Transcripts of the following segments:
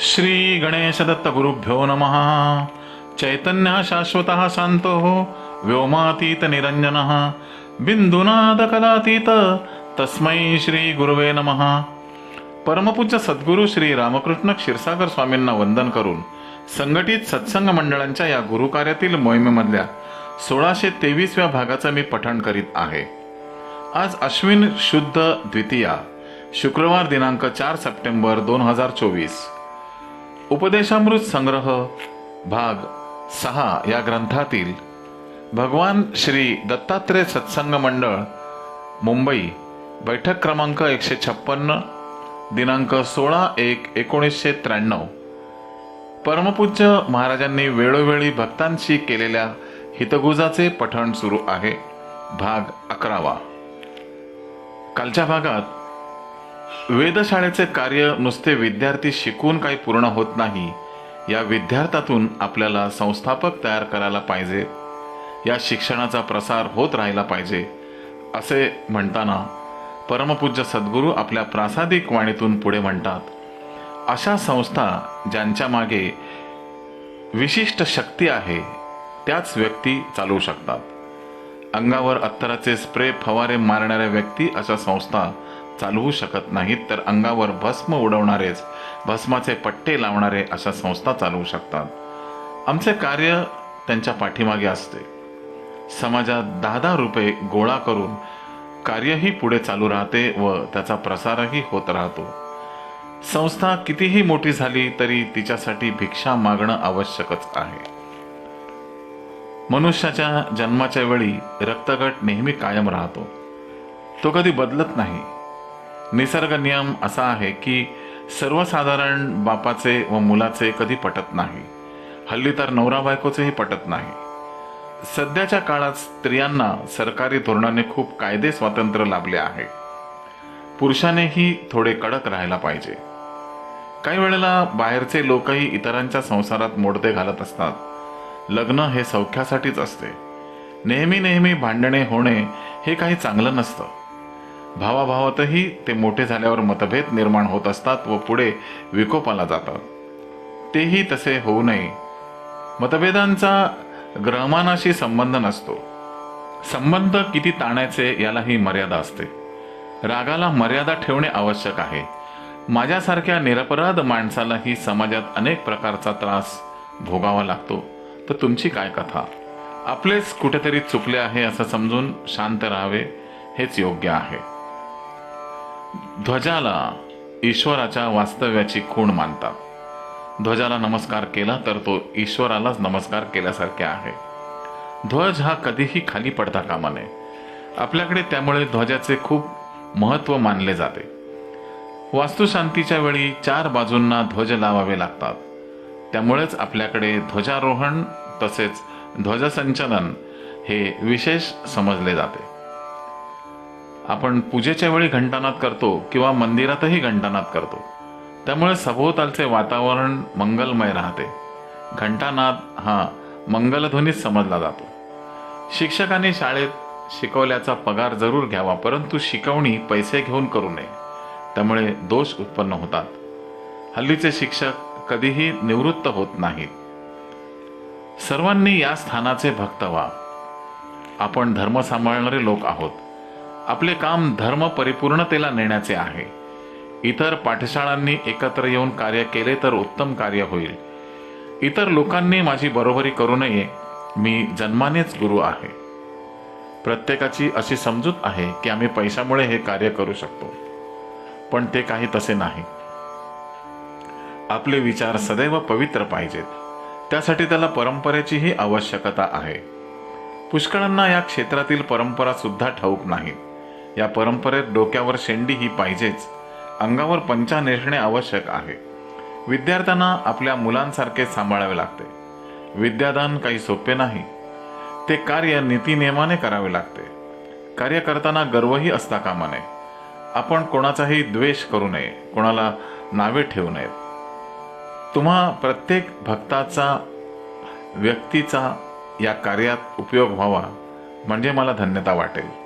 श्री गणेशदत्त गुरुभ्यो नमः। चैतन्य शाश्वत शांतो व्योमातीत निरंजन बिंदुनादकलातीत तस्मै श्री गुरुवे नमः। परमपूज्य सद्गुरू श्री रामकृष्ण क्षीरसागर स्वामींना वंदन करून संघटित सत्संग मंडळांच्या या गुरुकार्यातील मोहिमेमधल्या सोळाशे तेवीसव्या भागाचं मी पठण करीत आहे. आज अश्विन शुद्ध द्वितीया शुक्रवार दिनांक चार सप्टेंबर दोन हजार चोवीस. उपदेशामृत संग्रह भाग सहा या ग्रंथातील भगवान श्री दत्तात्रय सत्संग मंडळ मुंबई बैठक क्रमांक एकशे छप्पन्न दिनांक सोळा एक एकोणीसशे त्र्याण्णव. परमपूज्य महाराजांनी वेळोवेळी भक्तांशी केलेल्या हितगुजाचे पठण सुरू आहे. भाग अकरावा. कालच्या भागात वेधशाळेचे कार्य नुसते विद्यार्थी शिकून काही पूर्ण होत नाही. या विद्यार्थ्यातून आपल्याला संस्थापक तयार करायला पाहिजे. या शिक्षणाचा प्रसार होत राहिला पाहिजे. असे म्हणताना परमपूज्य सद्गुरू आपल्या प्रासादिक वाणीतून पुढे म्हणतात अशा संस्था ज्यांच्या मागे विशिष्ट शक्ती आहे त्याच व्यक्ती चालवू शकतात. अंगावर अत्तराचे स्प्रे फवारे मारणाऱ्या व्यक्ती अशा संस्था चालवू शकत नाहीत तर अंगावर भस्म उडवणारेच भस्माचे पट्टे लावणारे अशा संस्था चालवू शकतात. आमचे कार्य त्यांच्या पाठीमागे असते. समाजात दहा दहा रुपये गोळा करून कार्यही पुढे चालू राहते व त्याचा प्रसारही होत राहतो. संस्था कितीही मोठी झाली तरी तिच्यासाठी भिक्षा मागणं आवश्यकच आहे. मनुष्याच्या जन्माच्या वेळी रक्तगट नेहमी कायम राहतो. तो कधी बदलत नाही. निसर्ग नियम असा आहे की सर्वसाधारण बापाचे व मुलाचे कधी पटत नाही. हल्ली तर नवरा बायकोचेही पटत नाही. सध्याच्या काळात स्त्रियांना सरकारी धोरणाने खूप कायदे स्वातंत्र्य लाभले आहे पुरुषानेही थोडे कडक राहायला पाहिजे. काही वेळेला बाहेरचे लोकही इतरांच्या संसारात मोडते घालत असतात. लग्न हे सौख्यासाठीच असते. नेहमी नेहमी भांडणे होणे हे काही चांगलं नसतं. भावाभावातही ते मोठे झाल्यावर मतभेद निर्माण होत असतात व पुढे विकोपाला जातात. तेही तसे होऊ नये. मतभेदांचा ग्रहमानाशी संबंध नसतो. संबंध किती ताणायचे यालाही मर्यादा असते. रागाला मर्यादा ठेवणे आवश्यक आहे. माझ्यासारख्या निरपराध माणसालाही समाजात अनेक प्रकारचा त्रास भोगावा लागतो. तर तुमची काय कथा? आपलेच कुठेतरी चुकले आहे असं समजून शांत राहावे हेच योग्य आहे. ध्वजाला ईश्वराच्या वास्तव्याची खूण मानतात. ध्वजाला नमस्कार केला तर तो ईश्वरालाच नमस्कार केल्यासारखे आहे. ध्वज हा कधीही खाली पडता कामा नये. आपल्याकडे त्यामुळे ध्वजाचे खूप महत्त्व मानले जाते. वास्तुशांतीच्या वेळी चार बाजूंना ध्वज लावावे लागतात. त्यामुळेच आपल्याकडे ध्वजारोहण तसेच ध्वजसंचलन हे विशेष समजले जाते. आपण पूजेच्या वेळी घंटानाद करतो किंवा मंदिरातही घंटानाद करतो. त्यामुळे सभोवतालचे वातावरण मंगलमय राहते. घंटानाद हा मंगलध्वनीत समजला जातो. शिक्षकांनी शाळेत शिकवल्याचा पगार जरूर घ्यावा परंतु शिकवणी पैसे घेऊन करू नये. त्यामुळे दोष उत्पन्न होतात. हल्लीचे शिक्षक कधीही निवृत्त होत नाहीत. सर्वांनी या स्थानाचे भक्त व्हा. आपण धर्म सांभाळणारे लोक आहोत. आपले काम धर्म परिपूर्णतेला नेण्याचे आहे. इतर पाठशाळांनी एकत्र येऊन कार्य केले तर उत्तम कार्य होईल. इतर लोकांनी माझी बरोबरी करू नये. मी जन्मानेच गुरु आहे. प्रत्येकाची अशी समजूत आहे की आम्ही पैशामुळे हे कार्य करू शकतो. पण ते काही तसे नाही. आपले विचार सदैव पवित्र पाहिजेत. त्यासाठी त्याला परंपरेचीही आवश्यकता आहे. पुष्कळांना या क्षेत्रातील परंपरा सुद्धा ठाऊक नाहीत. या परंपरेत डोक्यावर शेंडी ही पाहिजेच. अंगावर पंचा नेसणे आवश्यक आहे. विद्यार्थ्यांना आपल्या मुलांसारखे सांभाळावे लागते. विद्यादान काही सोपे नाही. ते कार्य नीतिनियमाने करावे लागते. कार्य करताना गर्वही असता कामा नये. आपण कोणाचाही द्वेष करू नये. कोणाला नावे ठेवू नयेत. तुम्हा प्रत्येक भक्ताचा व्यक्तीचा या कार्यात उपयोग व्हावा म्हणजे मला धन्यता वाटेल.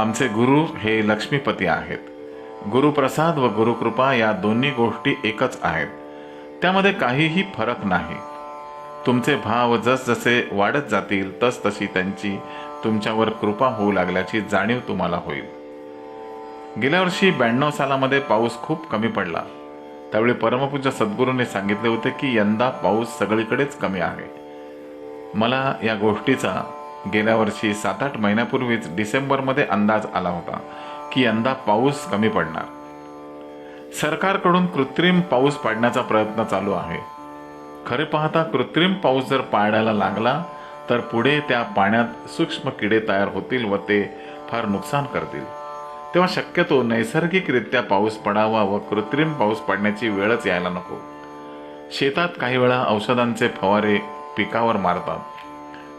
आमचे गुरु हे लक्ष्मीपती आहेत. गुरुप्रसाद व गुरुकृपा या दोन्ही गोष्टी एकच आहेत. त्यामध्ये काहीही फरक नाही. तुमचे भाव जसजसे वाढत जातील तस तशी त्यांची तुमच्यावर कृपा होऊ लागल्याची जाणीव तुम्हाला होईल. गेल्या वर्षी ब्याण्णव सालामध्ये पाऊस खूप कमी पडला. त्यावेळी परमपूज्य सद्गुरूंनी सांगितले होते की यंदा पाऊस सगळीकडेच कमी आहे. मला या गोष्टीचा गेल्या वर्षी सात आठ महिन्यापूर्वीच डिसेंबरमध्ये अंदाज आला होता की यंदा पाऊस कमी पडणार. सरकारकडून कृत्रिम पाऊस पाडण्याचा प्रयत्न चालू आहे. खरे पाहता कृत्रिम पाऊस जर पाडायला लागला तर पुढे त्या पाण्यात सूक्ष्म किडे तयार होतील व ते फार नुकसान करतील. तेव्हा शक्यतो नैसर्गिकरित्या पाऊस पडावा व कृत्रिम पाऊस पडण्याची वेळच यायला नको. शेतात काही वेळा औषधांचे फवारे पिकावर मारतात.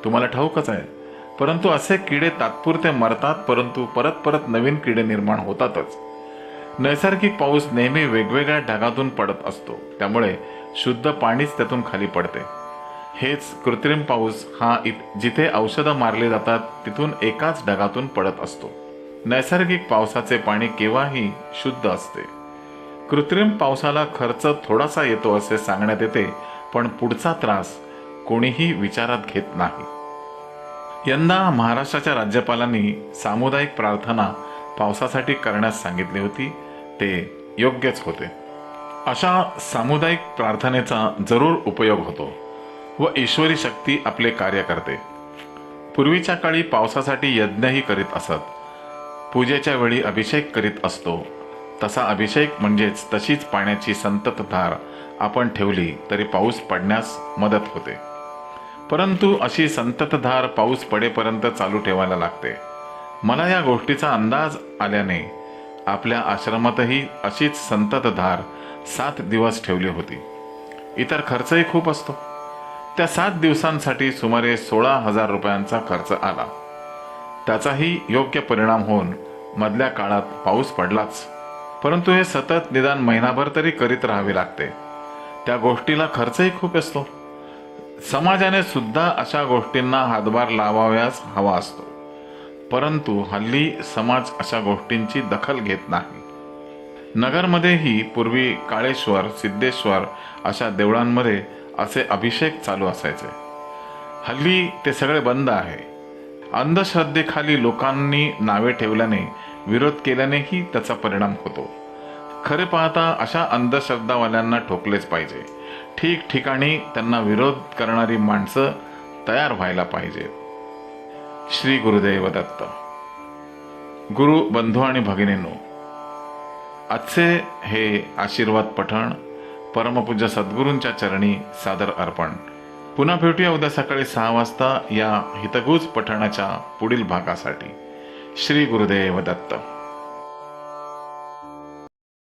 तुम्हाला ठाऊकच आहे. परंतु असे किडे तात्पुरते मरतात परंतु परत परत नवीन किडे निर्माण होतातच. नैसर्गिक पाऊस नेहमी वेगवेगळ्या ढगातून पडत असतो. त्यामुळे शुद्ध पाणीच त्यातून खाली पडते. हेच कृत्रिम पाऊस हा इत जिथे औषधं मारली जातात तिथून एकाच ढगातून पडत असतो. नैसर्गिक पावसाचे पाणी केव्हाही शुद्ध असते. कृत्रिम पावसाला खर्च थोडासा येतो असे सांगण्यात येते पण पुढचा त्रास कोणीही विचारात घेत नाही. यंदा महाराष्ट्राच्या राज्यपालांनी सामुदायिक प्रार्थना पावसासाठी करण्यास सांगितली होती. ते योग्यच होते. अशा सामुदायिक प्रार्थनेचा जरूर उपयोग होतो व ईश्वरी शक्ती आपले कार्य करते. पूर्वीच्या काळी पावसासाठी यज्ञही करीत असत. पूजेच्या वेळी अभिषेक करीत असतो. तसा अभिषेक म्हणजेच तशीच पाण्याची संततधार आपण ठेवली तरी पाऊस पडण्यास मदत होते. परंतु अशी संततधार पाऊस पडेपर्यंत चालू ठेवायला लागते. मला या गोष्टीचा अंदाज आल्याने आपल्या आश्रमातही अशीच संततधार सात दिवस ठेवली होती. इतर खर्चही खूप असतो. त्या सात दिवसांसाठी सुमारे सोळा हजार रुपयांचा खर्च आला. त्याचाही योग्य परिणाम होऊन मधल्या काळात पाऊस पडलाच. परंतु हे सतत निदान महिनाभर तरी करीत राहावे लागते. त्या गोष्टीला खर्चही खूप असतो. समाजाने सुद्धा अशा गोष्टींना हातभार लावाव्यास हवा असतो. परंतु हल्ली समाज अशा गोष्टींची दखल घेत नाही. नगरमध्येही पूर्वी काळेश्वर सिद्धेश्वर अशा देवळांमध्ये असे अभिषेक चालू असायचे. हल्ली ते सगळे बंद आहे. अंधश्रद्धेखाली लोकांनी नावे ठेवल्याने विरोध केल्यानेही त्याचा परिणाम होतो. खरे पाहता अशा अंधश्रद्धावाल्यांना ठोकलेच पाहिजे. ठिकठिकाणी त्यांना विरोध करणारी माणसं तयार व्हायला पाहिजेत श्री गुरुदेव दत्त. गुरु बंधू आणि भगिनींनो आजचे हे आशीर्वाद पठण परमपूज्य सद्गुरूंच्या चरणी सादर अर्पण. पुन्हा भेटूया उद्या सकाळी सहा वाजता या हितगुज पठणाच्या पुढील भागासाठी. श्री गुरुदेव दत्त.